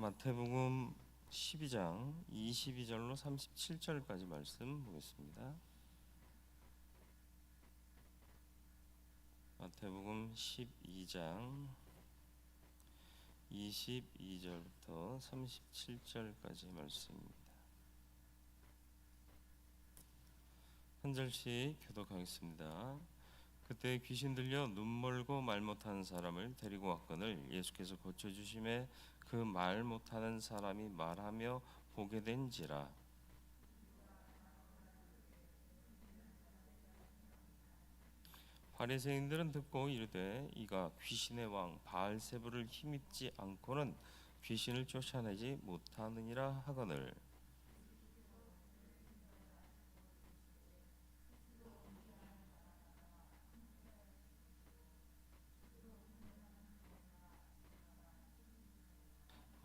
마태복음 12장 22절로 37절까지 말씀 보겠습니다. 마태복음 12장 22절부터 37절까지 말씀입니다. 한 절씩 교독하겠습니다. 그때 귀신 들려 눈 멀고 말 못하는 사람을 데리고 왔거늘 예수께서 고쳐 주심에 그 말 못하는 사람이 말하며 보게 된지라. 바리새인들은 듣고 이르되 이가 귀신의 왕 바알세부를 힘입지 않고는 귀신을 쫓아내지 못하느니라 하거늘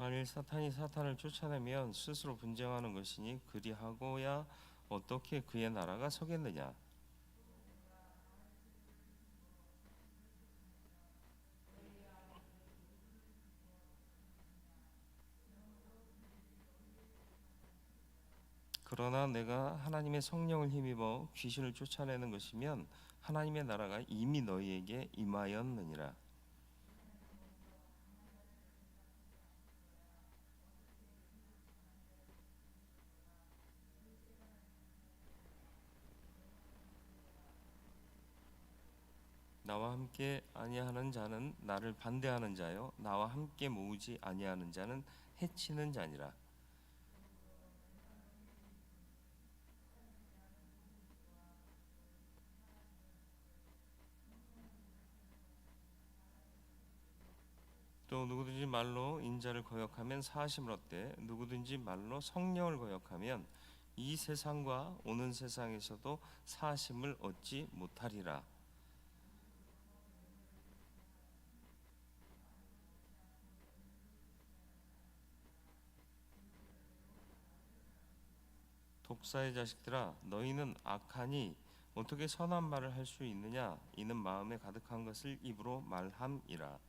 만일 사탄이 사탄을 쫓아내면 스스로 분쟁하는 것이니 그리하고야 어떻게 그의 나라가 서겠느냐? 그러나 내가 하나님의 성령을 힘입어 귀신을 쫓아내는 것이면 하나님의 나라가 이미 너희에게 임하였느니라 나와 함께 아니하는 자는 나를 반대하는 자요. 나와 함께 모으지 아니하는 자는 해치는 자니라. 또 누구든지 말로 인자를 거역하면 사심을 얻되 누구든지 말로 성령을 거역하면 이 세상과 오는 세상에서도 사심을 얻지 못하리라 독사의 자식들아 너희는 악하니 어떻게 선한 말을 할 수 있느냐? 이는 마음에 가득한 것을 입으로 말함이라.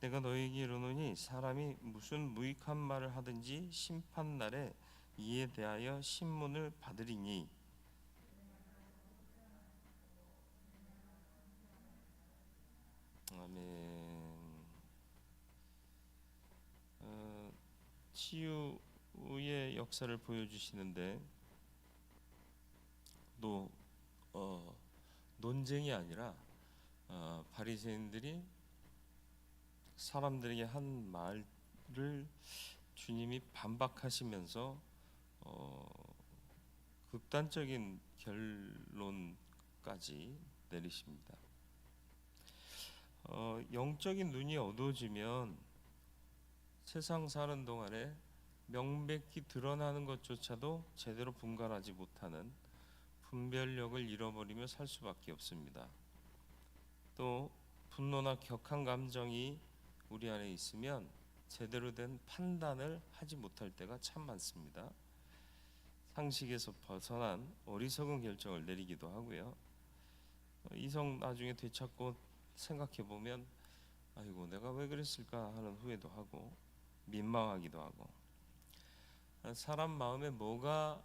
내가 너희에게 이르노니 사람이 무슨 무익한 말을 하든지 심판 날에 이에 대하여 신문을 받으리니 아멘. 어, 치유의 역사를 보여주시는데 또 어, 논쟁이 아니라 어, 바리새인들이 사람들에게 한 말을 주님이 반박하시면서 어, 극단적인 결론까지 내리십니다. 어, 영적인 눈이 어두워지면 세상 사는 동안에 명백히 드러나는 것조차도 제대로 분간하지 못하는 분별력을 잃어버리며 살 수밖에 없습니다. 또 분노나 격한 감정이 우리 안에 있으면 제대로 된 판단을 하지 못할 때가 참 많습니다. 상식에서 벗어난 어리석은 결정을 내리기도 하고요. 어, 이성 나중에 되찾고 생각해 보면 아이고 내가 왜 그랬을까 하는 후회도 하고 민망하기도 하고 아, 사람 마음에 뭐가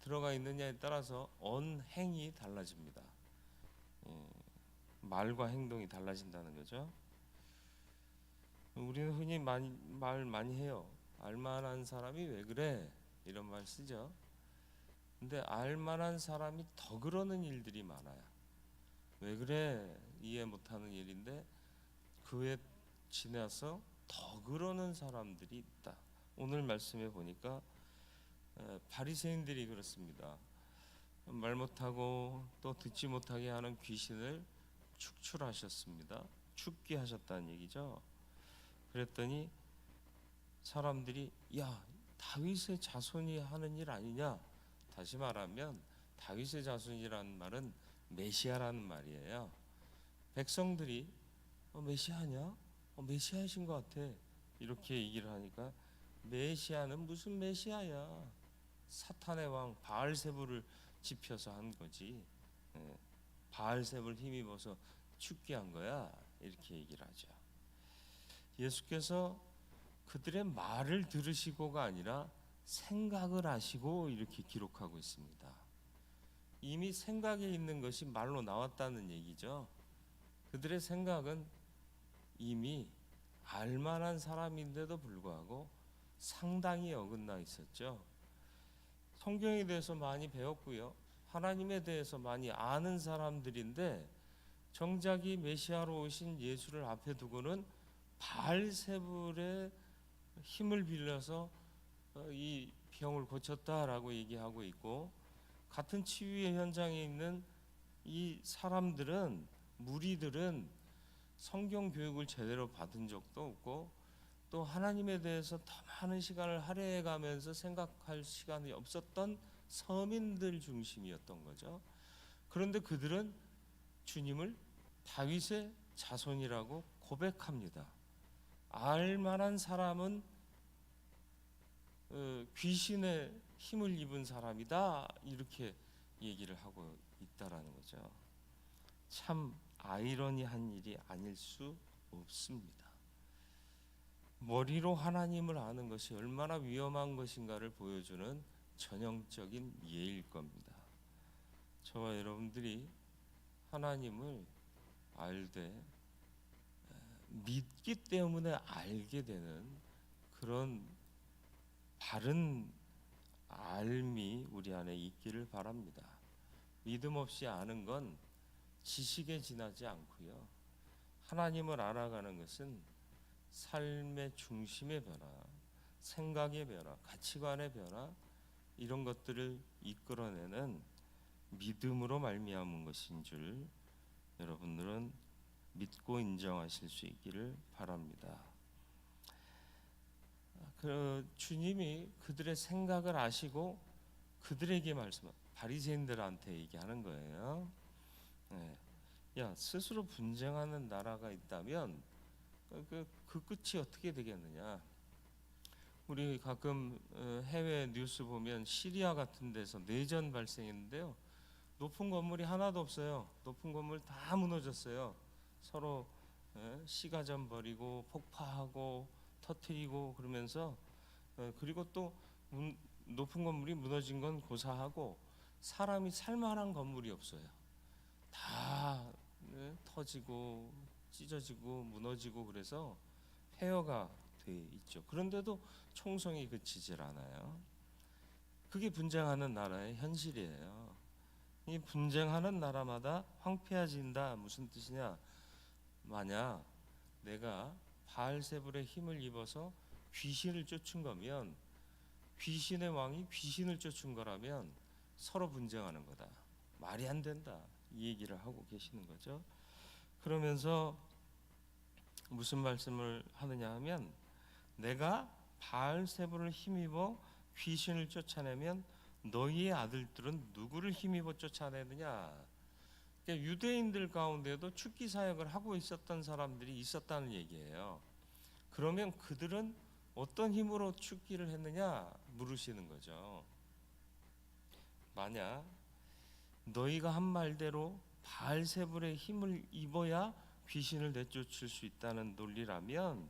들어가 있느냐에 따라서 언행이 달라집니다. 예, 말과 행동이 달라진다는 거죠. 우리는 흔히 많이, 말 많이 해요. 알만한 사람이 왜 그래 이런 말 쓰죠. 근데 알만한 사람이 더 그러는 일들이 많아요. 왜 그래 이해 못하는 일인데 그에 지나서 더 그러는 사람들이 있다. 오늘 말씀에 보니까 에, 바리새인들이 그렇습니다. 말 못하고 또 듣지 못하게 하는 귀신을 축출하셨습니다. 죽게 하셨다는 얘기죠. 그랬더니 사람들이 야 다윗의 자손이 하는 일 아니냐? 다시 말하면 다윗의 자손이라는 말은 메시아라는 말이에요. 백성들이 어, 메시아냐? 어, 메시아이신 것 같아. 이렇게 얘기를 하니까 메시아는 무슨 메시아야? 사탄의 왕 바알세부를 지펴서 한 거지. 예, 바알셉을 힘입어서 죽게 한 거야 이렇게 얘기를 하죠. 예수께서 그들의 말을 들으시고가 아니라 생각을 하시고 이렇게 기록하고 있습니다. 이미 생각에 있는 것이 말로 나왔다는 얘기죠. 그들의 생각은 이미 알만한 사람인데도 불구하고 상당히 어긋나 있었죠. 성경에 대해서 많이 배웠고요. 하나님에 대해서 많이 아는 사람들인데 정작이 메시아로 오신 예수를 앞에 두고는 바알세불의 힘을 빌려서 어, 이 병을 고쳤다라고 얘기하고 있고 같은 치유의 현장에 있는 이 사람들은 무리들은 성경 교육을 제대로 받은 적도 없고 또 하나님에 대해서 더 많은 시간을 할애해 가면서 생각할 시간이 없었던 서민들 중심이었던 거죠. 그런데 그들은 주님을 다윗의 자손이라고 고백합니다. 알만한 사람은 어, 귀신의 힘을 입은 사람이다 이렇게 얘기를 하고 있다라는 거죠. 참 아이러니한 일이 아닐 수 없습니다. 머리로 하나님을 아는 것이 얼마나 위험한 것인가를 보여주는 전형적인 예일 겁니다. 저와 여러분들이 하나님을 알되 믿기 때문에 알게 되는 그런 바른 알미 우리 안에 있기를 바랍니다. 믿음 없이 아는 건 지식에 지나지 않고요. 하나님을 알아가는 것은 삶의 중심의 변화, 생각의 변화, 가치관의 변화 이런 것들을 이끌어내는 믿음으로 말미암은 것인 줄 여러분들은 믿고 인정하실 수 있기를 바랍니다. 그 주님이 그들의 생각을 아시고 그들에게 말씀, 바리새인들한테 얘기하는 거예요. 네. 야 스스로 분쟁하는 나라가 있다면 그, 그, 그 끝이 어떻게 되겠느냐? 우리 가끔 어, 해외 뉴스 보면 시리아 같은 데서 내전 발생했는데요. 높은 건물이 하나도 없어요. 높은 건물 다 무너졌어요. 서로 예, 시가전 벌이고 폭파하고 터트리고 그러면서 어, 그리고 또 문- 높은 건물이 무너진 건 고사하고 사람이 살만한 건물이 없어요. 다 예, 터지고 찢어지고 무너지고 그래서 폐허가 돼 있죠. 그런데도 총성이 그치질 않아요. 그게 분쟁하는 나라의 현실이에요. 이 분쟁하는 나라마다 황폐해진다 무슨 뜻이냐? 만약 내가 바알세불의 힘을 입어서 귀신을 쫓은 거면 귀신의 왕이 귀신을 쫓은 거라면 서로 분쟁하는 거다. 말이 안 된다. 이 얘기를 하고 계시는 거죠. 그러면서 무슨 말씀을 하느냐 하면 내가 바알세불을 힘입어 귀신을 쫓아내면 너희의 아들들은 누구를 힘입어 쫓아내느냐? 그러니까 유대인들 가운데도 축기 사역을 하고 있었던 사람들이 있었다는 얘기예요. 그러면 그들은 어떤 힘으로 축기를 했느냐 물으시는 거죠. 만약 너희가 한 말대로 바알세불의 힘을 입어야 귀신을 내쫓을 수 있다는 논리라면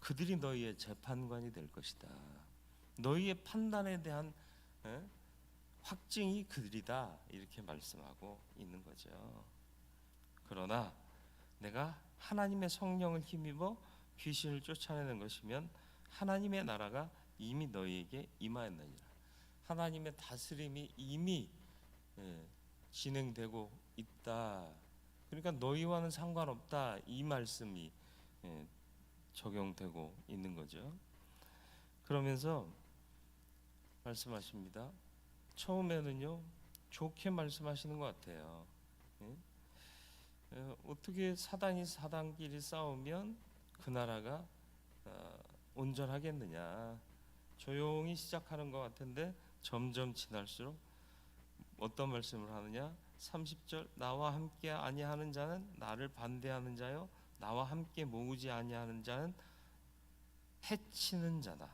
그들이 너희의 재판관이 될 것이다. 너희의 판단에 대한 에? 확증이 그들이다 이렇게 말씀하고 있는 거죠. 그러나 내가 하나님의 성령을 힘입어 귀신을 쫓아내는 것이면 하나님의 나라가 이미 너희에게 임하였느니라. 하나님의 다스림이 이미 예, 진행되고 있다. 그러니까 너희와는 상관없다 이 말씀이 예, 적용되고 있는 거죠. 그러면서 말씀하십니다. 처음에는요 좋게 말씀하시는 것 같아요. 예? 어, 어떻게 사단이 사단끼리 싸우면 그 나라가 어, 온전하겠느냐? 조용히 시작하는 것 같은데 점점 지날수록 어떤 말씀을 하느냐? 30절 나와 함께 아니하는 자는 나를 반대하는 자요 나와 함께 모으지 아니하는 자는 해치는 자다.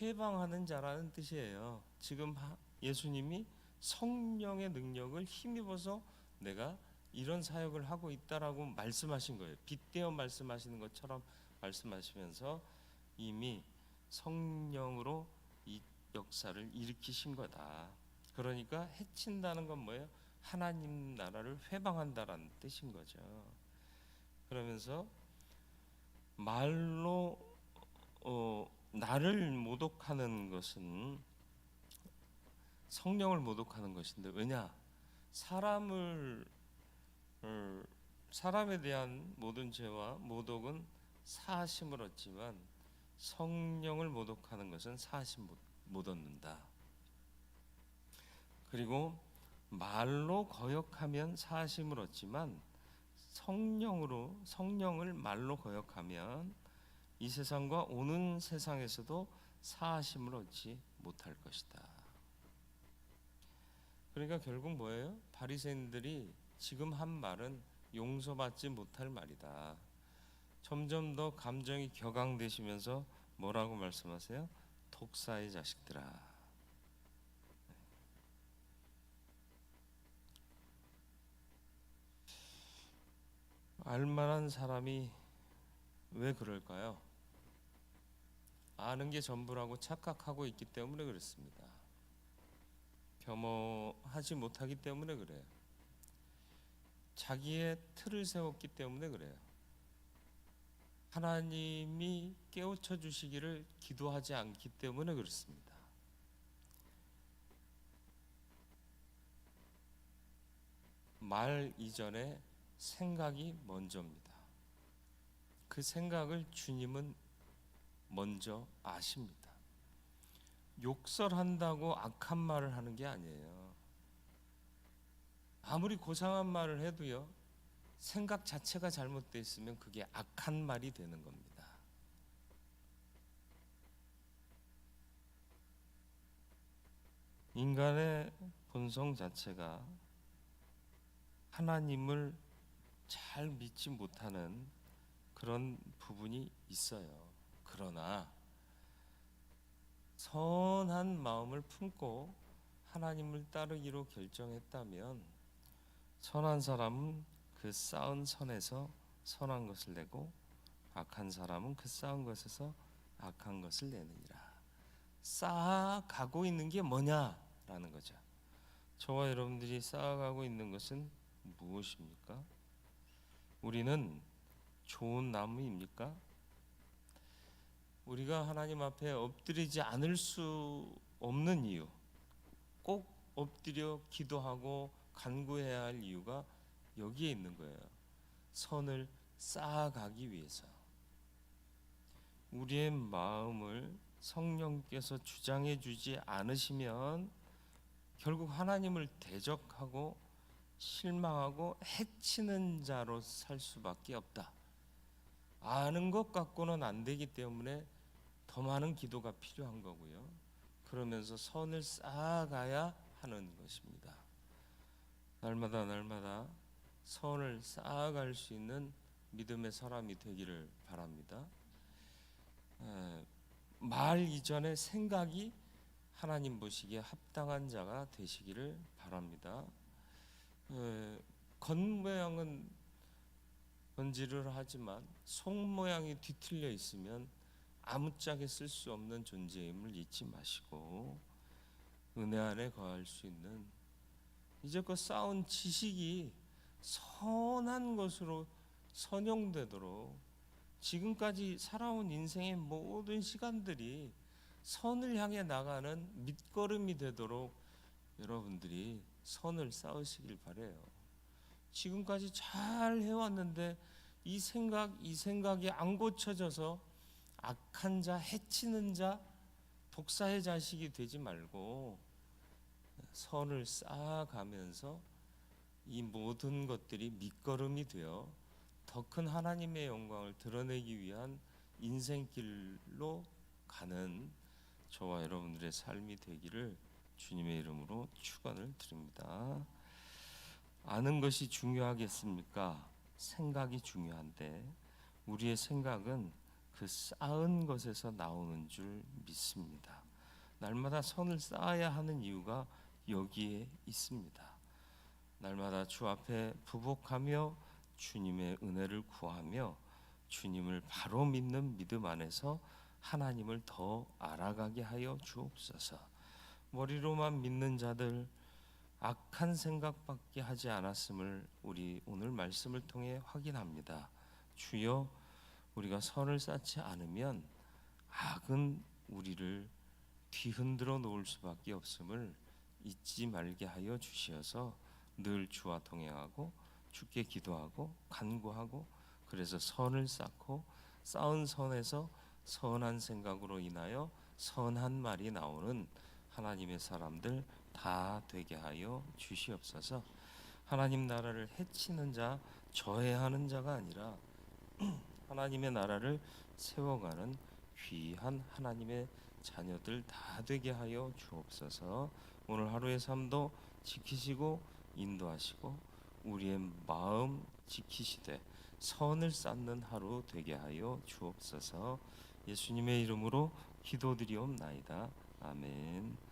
해방하는 자라는 뜻이에요. 지금 하- 예수님이 성령의 능력을 힘입어서 내가 이런 사역을 하고 있다라고 말씀하신 거예요. 빗대어 말씀하시는 것처럼 말씀하시면서 이미 성령으로 이 역사를 일으키신 거다. 그러니까 해친다는 건 뭐예요? 하나님 나라를 회방한다라는 뜻인 거죠. 그러면서 말로 어, 나를 모독하는 것은 성령을 모독하는 것인데 왜냐 사람을 어, 사람에 대한 모든 죄와 모독은 사하심을 얻지만 성령을 모독하는 것은 사하심 못, 못 얻는다. 그리고 말로 거역하면 사하심을 얻지만 성령으로 성령을 말로 거역하면 이 세상과 오는 세상에서도 사하심을 얻지 못할 것이다. 그러니까 결국 뭐예요? 바리새인들이 지금 한 말은 용서받지 못할 말이다. 점점 더 감정이 격앙되시면서 뭐라고 말씀하세요? 독사의 자식들아. 알만한 사람이 왜 그럴까요? 아는 게 전부라고 착각하고 있기 때문에 그렇습니다. 겸허하지 못하기 때문에 그래요. 자기의 틀을 세웠기 때문에 그래요. 하나님이 깨우쳐 주시기를 기도하지 않기 때문에 그렇습니다. 말 이전에 생각이 먼저입니다. 그 생각을 주님은 먼저 아십니다. 욕설한다고 악한 말을 하는 게 아니에요. 아무리 고상한 말을 해도요, 생각 자체가 잘못되어 있으면 그게 악한 말이 되는 겁니다. 인간의 본성 자체가 하나님을 잘 믿지 못하는 그런 부분이 있어요. 그러나 선한 마음을 품고 하나님을 따르기로 결정했다면 선한 사람은 그 쌓은 선에서 선한 것을 내고 악한 사람은 그 쌓은 것에서 악한 것을 내느니라. 쌓아가고 있는 게 뭐냐라는 거죠. 저와 여러분들이 쌓아가고 있는 것은 무엇입니까? 우리는 좋은 나무입니까? 우리가 하나님 앞에 엎드리지 않을 수 없는 이유, 꼭 엎드려 기도하고 간구해야 할 이유가 여기에 있는 거예요. 선을 쌓아가기 위해서. 우리의 마음을 성령께서 주장해 주지 않으시면 결국 하나님을 대적하고 실망하고 해치는 자로 살 수밖에 없다. 아는 것 갖고는 안 되기 때문에 더 많은 기도가 필요한 거고요. 그러면서 선을 쌓아가야 하는 것입니다. 날마다 날마다 선을 쌓아갈 수 있는 믿음의 사람이 되기를 바랍니다. 에, 말 이전에 생각이 하나님 보시기에 합당한 자가 되시기를 바랍니다. 에, 겉모양은 번지를 하지만 속 모양이 뒤틀려 있으면 아무짝에 쓸 수 없는 존재임을 잊지 마시고 은혜 안에 거할 수 있는 이제껏 쌓은 지식이 선한 것으로 선용되도록 지금까지 살아온 인생의 모든 시간들이 선을 향해 나가는 밑거름이 되도록 여러분들이 선을 쌓으시길 바래요. 지금까지 잘 해왔는데 이 생각 이 생각이 안 고쳐져서 악한 자 해치는 자 독사의 자식이 되지 말고 선을 쌓아가면서 이 모든 것들이 밑거름이 되어 더 큰 하나님의 영광을 드러내기 위한 인생길로 가는 저와 여러분들의 삶이 되기를 주님의 이름으로 축원을 드립니다. 아는 것이 중요하겠습니까? 생각이 중요한데 우리의 생각은 그 쌓은 것에서 나오는 줄 믿습니다. 날마다 선을 쌓아야 하는 이유가 여기에 있습니다. 날마다 주 앞에 부복하며 주님의 은혜를 구하며 주님을 바로 믿는 믿음 안에서 하나님을 더 알아가게 하여 주옵소서. 머리로만 믿는 자들 악한 생각밖에 하지 않았음을 우리 오늘 말씀을 통해 확인합니다. 주여 우리가 선을 쌓지 않으면 악은 우리를 뒤흔들어 놓을 수밖에 없음을 잊지 말게 하여 주시어서 늘 주와 동행하고 주께 기도하고 간구하고 그래서 선을 쌓고 쌓은 선에서 선한 생각으로 인하여 선한 말이 나오는 하나님의 사람들 다 되게 하여 주시옵소서. 하나님 나라를 해치는 자, 저해하는 자가 아니라 하나님의 나라를 세워가는 귀한 하나님의 자녀들 다 되게 하여 주옵소서. 오늘 하루의 삶도 지키시고 인도하시고 우리의 마음 지키시되 선을 쌓는 하루 되게 하여 주옵소서. 예수님의 이름으로 기도드리옵나이다. 아멘.